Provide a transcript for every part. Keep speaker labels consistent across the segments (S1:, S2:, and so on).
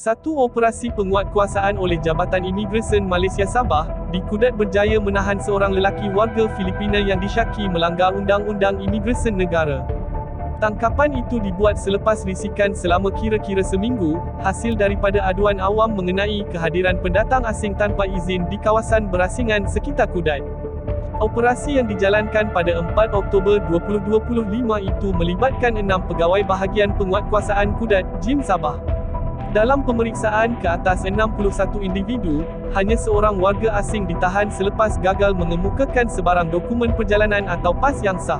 S1: Satu operasi penguatkuasaan oleh Jabatan Imigresen Malaysia Sabah, di Kudat berjaya menahan seorang lelaki warga Filipina yang disyaki melanggar Undang-Undang Imigresen Negara. Tangkapan itu dibuat selepas risikan selama kira-kira seminggu, hasil daripada aduan awam mengenai kehadiran pendatang asing tanpa izin di kawasan berasingan sekitar Kudat. Operasi yang dijalankan pada 4 Oktober 2025 itu melibatkan enam pegawai bahagian penguatkuasaan Kudat, Jim Sabah. Dalam pemeriksaan ke atas 61 individu, hanya seorang warga asing ditahan selepas gagal mengemukakan sebarang dokumen perjalanan atau pas yang sah.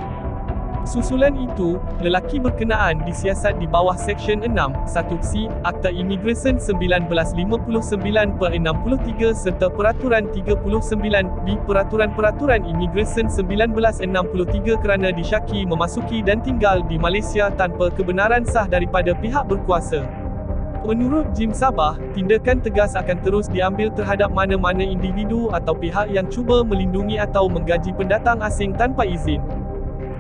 S1: Susulan itu, lelaki berkenaan disiasat di bawah Seksyen 6, 1C, Akta Imigresen 1959 per 63 serta Peraturan 39 B Peraturan-Peraturan Imigresen 1963 kerana disyaki memasuki dan tinggal di Malaysia tanpa kebenaran sah daripada pihak berkuasa. Menurut Jim Sabah, tindakan tegas akan terus diambil terhadap mana-mana individu atau pihak yang cuba melindungi atau menggaji pendatang asing tanpa izin.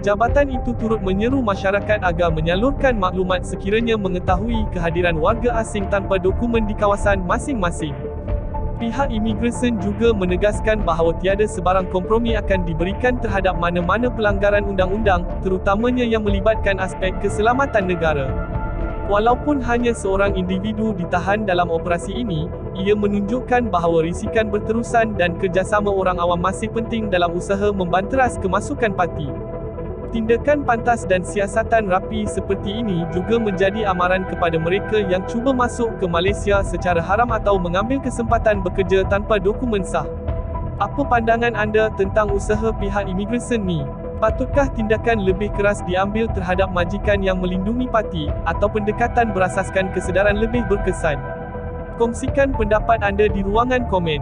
S1: Jabatan itu turut menyeru masyarakat agar menyalurkan maklumat sekiranya mengetahui kehadiran warga asing tanpa dokumen di kawasan masing-masing. Pihak imigresen juga menegaskan bahawa tiada sebarang kompromi akan diberikan terhadap mana-mana pelanggaran undang-undang, terutamanya yang melibatkan aspek keselamatan negara. Walaupun hanya seorang individu ditahan dalam operasi ini, ia menunjukkan bahawa risikan berterusan dan kerjasama orang awam masih penting dalam usaha membanteras kemasukan parti. Tindakan pantas dan siasatan rapi seperti ini juga menjadi amaran kepada mereka yang cuba masuk ke Malaysia secara haram atau mengambil kesempatan bekerja tanpa dokumen sah. Apa pandangan anda tentang usaha pihak imigresen ni? Patutkah tindakan lebih keras diambil terhadap majikan yang melindungi parti, atau pendekatan berasaskan kesedaran lebih berkesan? Kongsikan pendapat anda di ruangan komen.